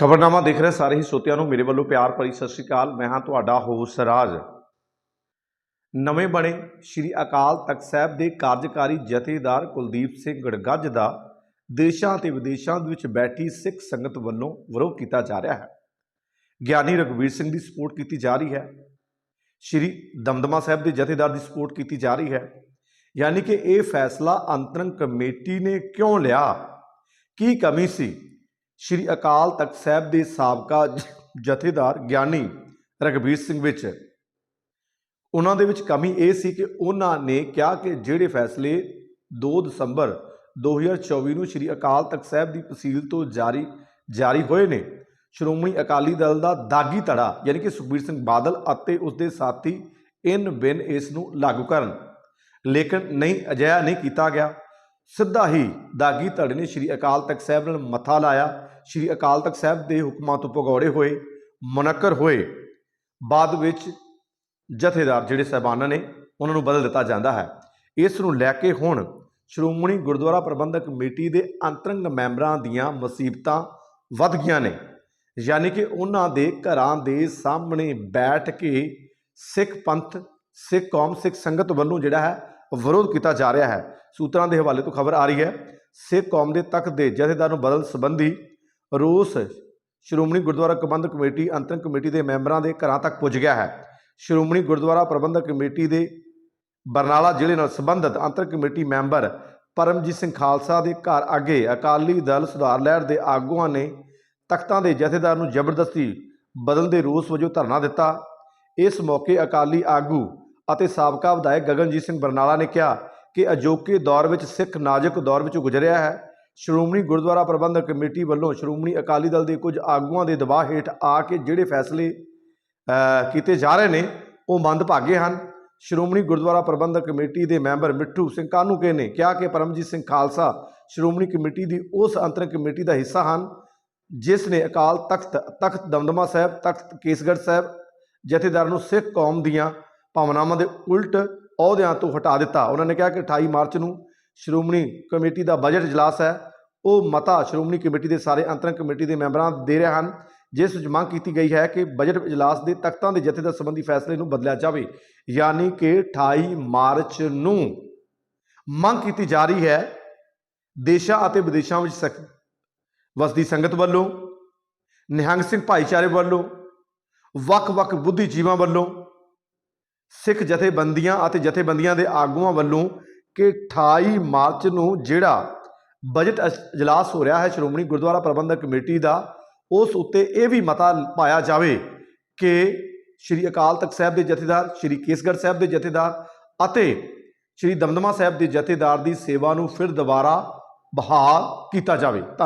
ਖਬਰਨਾਮਾ ਦੇਖ ਰਹੇ ਸਾਰੇ ਹੀ ਸਰੋਤਿਆਂ ਨੂੰ ਮੇਰੇ ਵੱਲੋਂ ਪਿਆਰ ਭਰੀ ਸਤਿ ਸ਼੍ਰੀ ਅਕਾਲ। ਮੈਂ ਹਾਂ ਤੁਹਾਡਾ ਹੋਸਟ ਰਾਜ। ਨਵੇਂ ਬਣੇ ਸ਼੍ਰੀ ਅਕਾਲ ਤਖਤ ਸਾਹਿਬ ਦੇ ਕਾਰਜਕਾਰੀ ਜਥੇਦਾਰ ਕੁਲਦੀਪ ਸਿੰਘ ਗੜਗੱਜ ਦਾ ਦੇਸ਼ਾਂ ਤੇ ਵਿਦੇਸ਼ਾਂ ਦੇ ਵਿੱਚ ਬੈਠੀ ਸਿੱਖ ਸੰਗਤ ਵੱਲੋਂ ਵਿਰੋਧ ਕੀਤਾ ਜਾ ਰਿਹਾ ਹੈ। ਗਿਆਨੀ ਰਘਵੀਰ ਸਿੰਘ ਦੀ ਸਪੋਰਟ ਕੀਤੀ ਜਾ ਰਹੀ ਹੈ। ਸ਼੍ਰੀ ਦਮਦਮਾ ਸਾਹਿਬ ਦੇ ਜਥੇਦਾਰ ਦੀ ਸਪੋਰਟ ਕੀਤੀ ਜਾ ਰਹੀ ਹੈ। ਯਾਨੀ ਕਿ ਇਹ ਫੈਸਲਾ ਅੰਤਰੰਗ ਕਮੇਟੀ ਨੇ ਕਿਉਂ ਲਿਆ? ਕੀ ਕਮੀ ਸੀ? ਸ਼੍ਰੀ ਅਕਾਲ ਤਖਤ ਸਾਹਿਬ ਦੇ ਸਾਬਕਾ ਜ- ਜਥੇਦਾਰ ਗਿਆਨੀ ਰਘਬੀਰ ਸਿੰਘ ਵਿੱਚ। ਉਹਨਾਂ ਦੇ ਵਿੱਚ ਕਮੀ ਇਹ ਸੀ ਕਿ ਉਹਨਾਂ ਨੇ ਕਿਹਾ ਕਿ ਜਿਹੜੇ ਫੈਸਲੇ 2 ਦਸੰਬਰ 2024 ਨੂੰ ਸ਼੍ਰੀ ਅਕਾਲ ਤਖਤ ਸਾਹਿਬ ਦੀ ਤਹਿਸੀਲ ਤੋਂ ਜਾਰੀ ਜਾਰੀ ਹੋਏ ਨੇ, ਸ਼੍ਰੋਮਣੀ ਅਕਾਲੀ ਦਲ ਦਾ ਦਾਗੀ ਧੜਾ ਯਾਨੀ ਕਿ ਸੁਖਬੀਰ ਸਿੰਘ ਬਾਦਲ ਅਤੇ ਉਸਦੇ ਸਾਥੀ ਇਨ ਬਿਨ ਇਸ ਨੂੰ ਲਾਗੂ ਕਰਨ। ਲੇਕਿਨ ਨਹੀਂ, ਅਜਿਹਾ ਨਹੀਂ ਕੀਤਾ ਗਿਆ। ਸਿੱਧਾ ਹੀ ਦਾਗੀ ਧੜੇ ਨੇ ਸ਼੍ਰੀ ਅਕਾਲ ਤਖਤ ਸਾਹਿਬ ਨਾਲ ਮੱਥਾ ਲਾਇਆ। ਸ਼੍ਰੀ ਅਕਾਲ ਤਖਤ ਸਾਹਿਬ ਦੇ ਹੁਕਮਾਂ ਤੋਂ ਭਗੌੜੇ ਹੋਏ, ਮੁਨੱਕਰ ਹੋਏ। ਬਾਅਦ ਵਿੱਚ ਜਥੇਦਾਰ ਜਿਹੜੇ ਸਹਿਬਾਨਾਂ ਨੇ, ਉਹਨਾਂ ਨੂੰ ਬਦਲ ਦਿੱਤਾ ਜਾਂਦਾ ਹੈ। ਇਸ ਨੂੰ ਲੈ ਕੇ ਹੁਣ ਸ਼੍ਰੋਮਣੀ ਗੁਰਦੁਆਰਾ ਪ੍ਰਬੰਧਕ ਕਮੇਟੀ ਦੇ ਅੰਤਰੰਗ ਮੈਂਬਰਾਂ ਦੀਆਂ ਮੁਸੀਬਤਾਂ ਵੱਧ ਗਈਆਂ ਨੇ। ਯਾਨੀ ਕਿ ਉਹਨਾਂ ਦੇ ਘਰਾਂ ਦੇ ਸਾਹਮਣੇ ਬੈਠ ਕੇ ਸਿੱਖ ਪੰਥ, ਸਿੱਖ ਕੌਮ, ਸਿੱਖ ਸੰਗਤ ਵੱਲੋਂ ਜਿਹੜਾ ਹੈ ਵਿਰੋਧ ਕੀਤਾ ਜਾ ਰਿਹਾ ਹੈ। ਸੂਤਰਾਂ ਦੇ ਹਵਾਲੇ ਤੋਂ ਖਬਰ ਆ ਰਹੀ ਹੈ, ਸਿੱਖ ਕੌਮ ਦੇ ਤਖਤ ਦੇ ਜਥੇਦਾਰ ਨੂੰ ਬਦਲ ਸੰਬੰਧੀ ਰੋਸ ਸ਼੍ਰੋਮਣੀ ਗੁਰਦੁਆਰਾ ਪ੍ਰਬੰਧਕ ਕਮੇਟੀ ਅੰਤਰੰਗ ਕਮੇਟੀ ਦੇ ਮੈਂਬਰਾਂ ਦੇ ਘਰਾਂ ਤੱਕ ਪੁੱਜ ਗਿਆ ਹੈ। ਸ਼੍ਰੋਮਣੀ ਗੁਰਦੁਆਰਾ ਪ੍ਰਬੰਧਕ ਕਮੇਟੀ ਦੇ ਬਰਨਾਲਾ ਜ਼ਿਲ੍ਹੇ ਨਾਲ ਸੰਬੰਧਿਤ ਅੰਤਰੰਗ ਕਮੇਟੀ ਮੈਂਬਰ ਪਰਮਜੀਤ ਸਿੰਘ ਖਾਲਸਾ ਦੇ ਘਰ ਅੱਗੇ ਅਕਾਲੀ ਦਲ ਸੁਧਾਰ ਲਹਿਰ ਦੇ ਆਗੂਆਂ ਨੇ ਤਖਤਾਂ ਦੇ ਜਥੇਦਾਰ ਨੂੰ ਜ਼ਬਰਦਸਤੀ ਬਦਲਣ ਦੇ ਰੋਸ ਵਜੋਂ ਧਰਨਾ ਦਿੱਤਾ। ਇਸ ਮੌਕੇ ਅਕਾਲੀ ਆਗੂ ਅਤੇ ਸਾਬਕਾ ਵਿਧਾਇਕ ਗਗਨਜੀਤ ਸਿੰਘ ਬਰਨਾਲਾ ਨੇ ਕਿਹਾ ਕਿ ਅਜੋਕੇ ਦੌਰ ਵਿੱਚ ਸਿੱਖ ਨਾਜ਼ੁਕ ਦੌਰ ਵਿੱਚੋਂ ਗੁਜ਼ਰਿਆ ਹੈ। ਸ਼੍ਰੋਮਣੀ ਗੁਰਦੁਆਰਾ ਪ੍ਰਬੰਧਕ ਕਮੇਟੀ ਵੱਲੋਂ ਸ਼੍ਰੋਮਣੀ ਅਕਾਲੀ ਦਲ ਦੇ ਕੁਝ ਆਗੂਆਂ ਦੇ ਦਬਾਅ ਹੇਠ ਆ ਕੇ ਜਿਹੜੇ ਫੈਸਲੇ ਕੀਤੇ ਜਾ ਰਹੇ ਨੇ, ਉਹ ਮੰਦਭਾਗੇ ਹਨ। ਸ਼੍ਰੋਮਣੀ ਗੁਰਦੁਆਰਾ ਪ੍ਰਬੰਧਕ ਕਮੇਟੀ ਦੇ ਮੈਂਬਰ ਮਿੱਠੂ ਸਿੰਘ ਕਾਨੂੰਕੇ ਨੇ? ਕਿਹਾ ਕਿ ਪਰਮਜੀਤ ਸਿੰਘ ਖਾਲਸਾ ਸ਼੍ਰੋਮਣੀ ਕਮੇਟੀ ਦੀ ਉਸ ਅੰਤਰੰਗ ਕਮੇਟੀ ਦਾ ਹਿੱਸਾ ਹਨ, ਜਿਸ ਨੇ ਅਕਾਲ ਤਖਤ ਤਖਤ ਦਮਦਮਾ ਸਾਹਿਬ, ਤਖਤ ਕੇਸਗੜ੍ਹ ਸਾਹਿਬ ਜਥੇਦਾਰ ਨੂੰ ਸਿੱਖ ਕੌਮ ਦੀਆਂ ਭਾਵਨਾਵਾਂ ਦੇ ਉਲਟ ਅਹੁਦਿਆਂ ਤੋਂ ਹਟਾ ਦਿੱਤਾ। ਉਹਨਾਂ ਨੇ ਕਿਹਾ ਕਿ 28 ਮਾਰਚ ਨੂੰ ਸ਼੍ਰੋਮਣੀ ਕਮੇਟੀ ਦਾ ਬਜਟ ਇਜਲਾਸ ਹੈ। ਉਹ ਮਤਾ ਸ਼੍ਰੋਮਣੀ ਕਮੇਟੀ ਦੇ ਸਾਰੇ ਅੰਤਰੰਗ ਕਮੇਟੀ ਦੇ ਮੈਂਬਰਾਂ ਦੇ ਰਹੇ ਹਨ, ਜਿਸ ਵਿੱਚ ਮੰਗ ਕੀਤੀ ਗਈ ਹੈ ਕਿ ਬਜਟ ਇਜਲਾਸ ਦੇ ਤਖਤਾਂ ਦੇ ਜਥੇਦਾਰ ਸੰਬੰਧੀ ਫੈਸਲੇ ਨੂੰ ਬਦਲਿਆ ਜਾਵੇ, ਯਾਨੀ ਕਿ 28 ਮਾਰਚ ਨੂੰ। ਮੰਗ ਕੀਤੀ ਜਾ ਰਹੀ ਹੈ ਦੇਸ਼ਾਂ ਅਤੇ ਵਿਦੇਸ਼ਾਂ ਵਿੱਚ ਸਕ- ਵਸਦੀ ਸੰਗਤ ਵੱਲੋਂ, ਨਿਹੰਗ ਸਿੰਘ ਭਾਈਚਾਰੇ ਵੱਲੋਂ, ਵੱਖ-ਵੱਖ ਬੁੱਧੀਜੀਵਾਂ ਵੱਲੋਂ ਸਿੱਖ ਜਥੇਬੰਦੀਆਂ ਅਤੇ ਜਥੇਬੰਦੀਆਂ ਦੇ ਆਗੂਆਂ ਵੱਲੋਂ ਕਿ 28 ਮਾਰਚ ਨੂੰ ਜਿਹੜਾ ਬਜਟ ਅਜ- ਇਜਲਾਸ ਹੋ ਰਿਹਾ ਹੈ ਸ਼੍ਰੋਮਣੀ ਗੁਰਦੁਆਰਾ ਪ੍ਰਬੰਧਕ ਕਮੇਟੀ ਦਾ, ਉਸ ਉੱਤੇ ਇਹ ਵੀ ਮਤਾ ਪਾਇਆ ਜਾਵੇ ਕਿ ਸ਼੍ਰੀ ਅਕਾਲ ਤਖਤ ਸਾਹਿਬ ਦੇ ਜਥੇਦਾਰ, ਸ਼੍ਰੀ ਕੇਸਗੜ੍ਹ ਸਾਹਿਬ ਦੇ ਜਥੇਦਾਰ ਅਤੇ ਸ਼੍ਰੀ ਦਮਦਮਾ ਸਾਹਿਬ ਦੇ ਜਥੇਦਾਰ ਦੀ ਸੇਵਾ ਨੂੰ ਫਿਰ ਦੁਬਾਰਾ ਬਹਾਲ ਕੀਤਾ ਜਾਵੇ। ਧੰਨਵਾਦ।